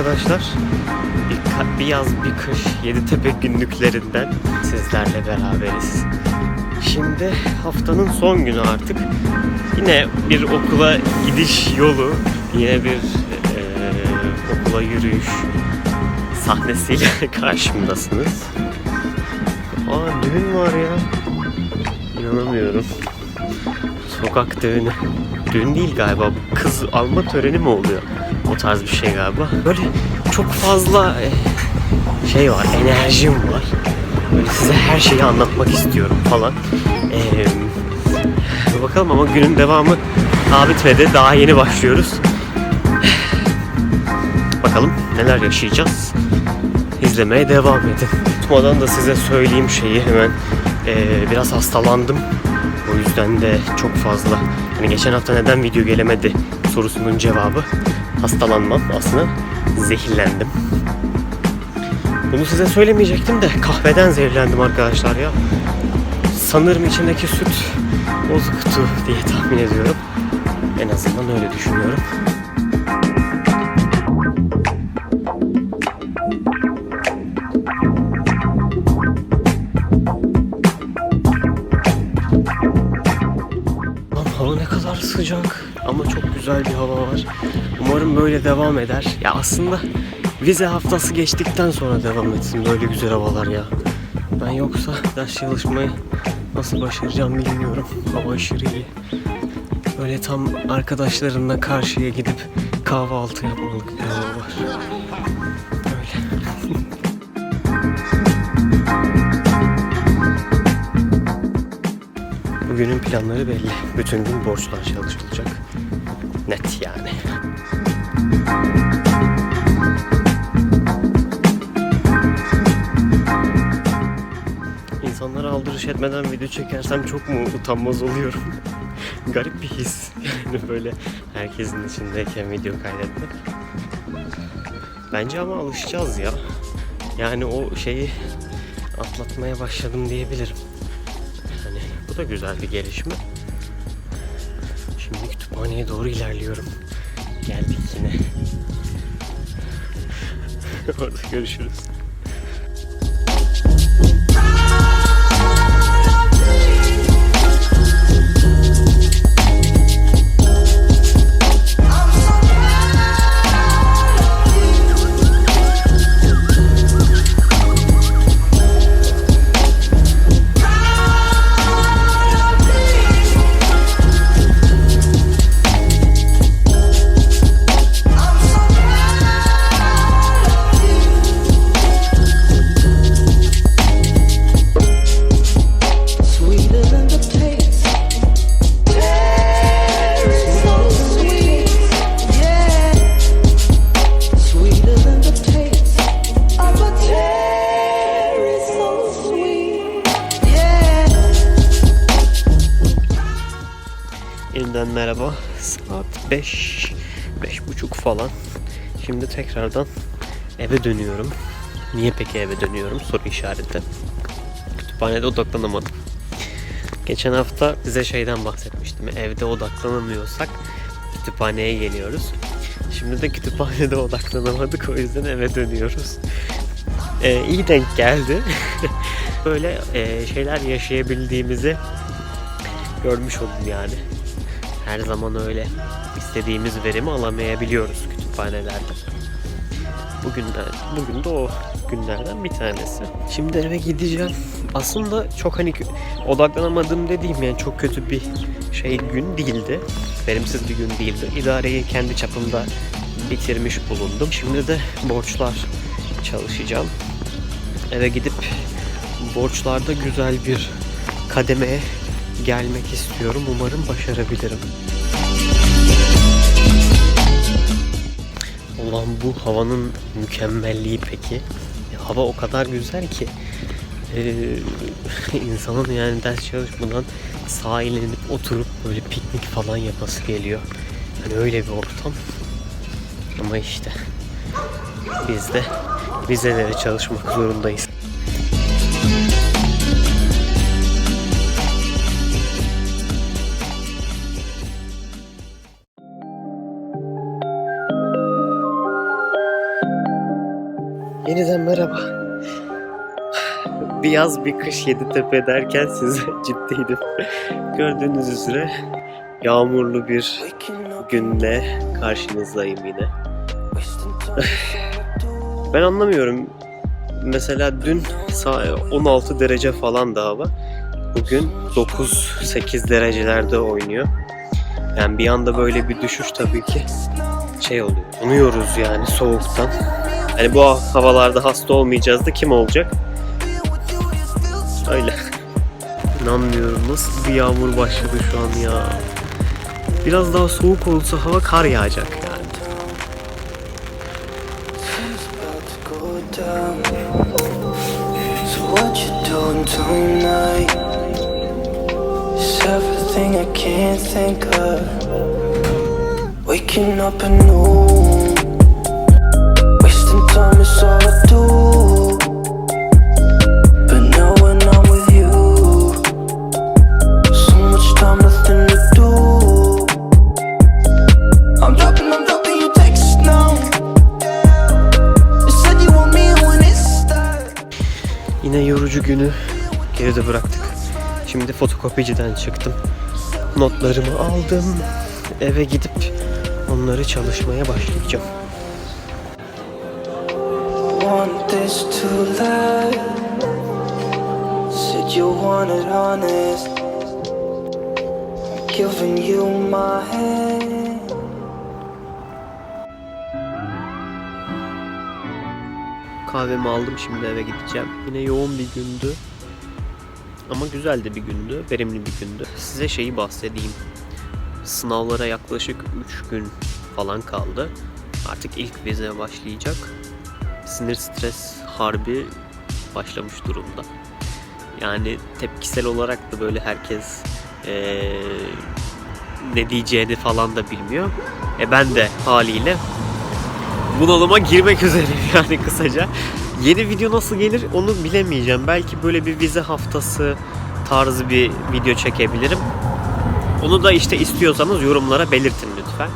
Arkadaşlar. Bir, bir yaz bir kış Yeditepe günlüklerinden sizlerle beraberiz. Şimdi haftanın son günü artık. Yine bir okula gidiş yolu, yine bir eee, okula yürüyüş sahnesiyle karşımdasınız. Aa düğün var ya. İnanamıyorum. Sokak düğünü. Düğün değil galiba. Kız alma töreni mi oluyor? O tarz bir şey galiba. Böyle çok fazla e, şey var, enerjim var. Böyle size her şeyi anlatmak istiyorum falan. Ee, bakalım ama günün devamı daha bitmedi. Daha yeni başlıyoruz. Bakalım neler yaşayacağız. İzlemeye devam edin. Tutmadan da size söyleyeyim şeyi hemen. Ee, biraz hastalandım. O yüzden de çok fazla. Hani geçen hafta neden video gelemedi sorusunun cevabı hastalanmam. Aslında zehirlendim. Bunu size söylemeyecektim de kahveden zehirlendim arkadaşlar ya. Sanırım içindeki süt bozuktu diye tahmin ediyorum. En azından öyle düşünüyorum. Sıcak ama çok güzel bir hava var. Umarım böyle devam eder. Ya aslında vize haftası geçtikten sonra devam etsin böyle güzel havalar ya. Ben yoksa ders çalışmayı nasıl başaracağım bilmiyorum. Hava aşırı iyi. Böyle tam arkadaşlarımla karşıya gidip kahvaltı yapmalık bir hava var. Bugünün planları belli. Bütün gün borçlar çalışılacak. Net yani. İnsanlara aldırış etmeden video çekersem çok mu utanmaz oluyorum? Garip bir his. Yani böyle herkesin içindeyken video kaydetmek. Bence ama alışacağız ya. Yani o şeyi atlatmaya başladım diyebilirim. Bu da güzel bir gelişme. Şimdi kütüphaneye doğru ilerliyorum. Geldik yine. Orada görüşürüz. Saat 5, beş buçuk falan. Şimdi tekrardan eve dönüyorum. Niye peki eve dönüyorum? Soru işareti. Kütüphanede odaklanamadım. Geçen hafta size şeyden bahsetmiştim. Evde odaklanamıyorsak kütüphaneye geliyoruz. Şimdi de kütüphanede odaklanamadık o yüzden eve dönüyoruz. Ee, iyi denk geldi. Böyle e, şeyler yaşayabildiğimizi görmüş oldum yani. Her zaman öyle istediğimiz verimi alamayabiliyoruz kütüphanelerde. Bugün de, bugün de o günlerden bir tanesi. Şimdi eve gideceğim. Aslında çok hani odaklanamadığım dediğim yani çok kötü bir şey gün değildi. Verimsiz bir gün değildi. İdareyi kendi çapımda bitirmiş bulundum. Şimdi de borçlar çalışacağım. Eve gidip borçlarda güzel bir kademeye gelmek istiyorum. Umarım başarabilirim. Ulan bu havanın mükemmelliği peki. Hava o kadar güzel ki eee, insanın yani ders çalışmadan sahile inip oturup böyle piknik falan yapası geliyor. Hani öyle bir ortam. Ama işte biz de vizelere çalışmak zorundayız. Yaz bir kış Yeditepe derken size ciddiydim. Gördüğünüz üzere yağmurlu bir günle karşınızdayım yine. Ben anlamıyorum. Mesela dün sa- 16 derece falan da hava. Bugün 9-8 derecelerde oynuyor. Yani bir anda böyle bir düşüş tabii ki şey oluyor. Unuyoruz yani soğuktan. Hani bu havalarda hasta olmayacağız da kim olacak? İnanmıyorum nasıl bir yağmur başladı şu an ya. Biraz daha soğuk olsa hava kar yağacak yani. Waking up anew. Wasting time is all I do. Günü geride bıraktık. Şimdi fotokopiciden çıktım. Notlarımı aldım. Eve gidip onları çalışmaya başlayacağım. Want this to. Said you want it honest. I'm giving you my hand. Kahvemi aldım şimdi eve gideceğim. Yine yoğun bir gündü. Ama güzel de bir gündü, verimli bir gündü. Size şeyi bahsedeyim. Sınavlara yaklaşık 3 gün falan kaldı. Artık ilk vize başlayacak. Sinir stres harbi başlamış durumda. Yani tepkisel olarak da böyle herkes eee, ne diyeceğini falan da bilmiyor. E ben de haliyle bunalıma girmek üzereyim yani kısaca. Yeni video nasıl gelir onu bilemeyeceğim. Belki böyle bir vize haftası tarzı bir video çekebilirim. Onu da işte istiyorsanız yorumlara belirtin lütfen.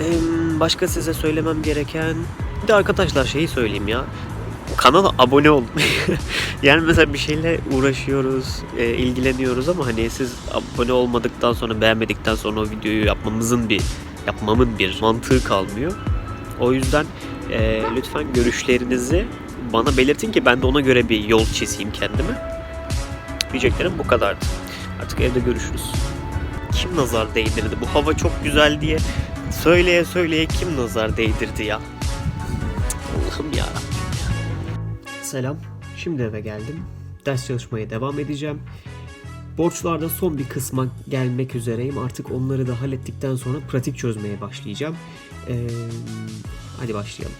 Ee, başka size söylemem gereken... Bir de arkadaşlar şeyi söyleyeyim ya. Kanala abone olun. yani mesela bir şeyle uğraşıyoruz, e, ilgileniyoruz ama hani siz abone olmadıktan sonra, beğenmedikten sonra o videoyu yapmamızın bir yapmamın bir mantığı kalmıyor. O yüzden e, lütfen görüşlerinizi bana belirtin ki ben de ona göre bir yol çizeyim kendime. Diyeceklerim bu kadardı. Artık evde görüşürüz. Kim nazar değdirdi? Bu hava çok güzel diye söyleye söyleye kim nazar değdirdi ya? Allah'ım ya. Selam. Şimdi eve geldim. Ders çalışmaya devam edeceğim. Borçlarda son bir kısma gelmek üzereyim. Artık onları da hallettikten sonra pratik çözmeye başlayacağım. Ee, hadi başlayalım.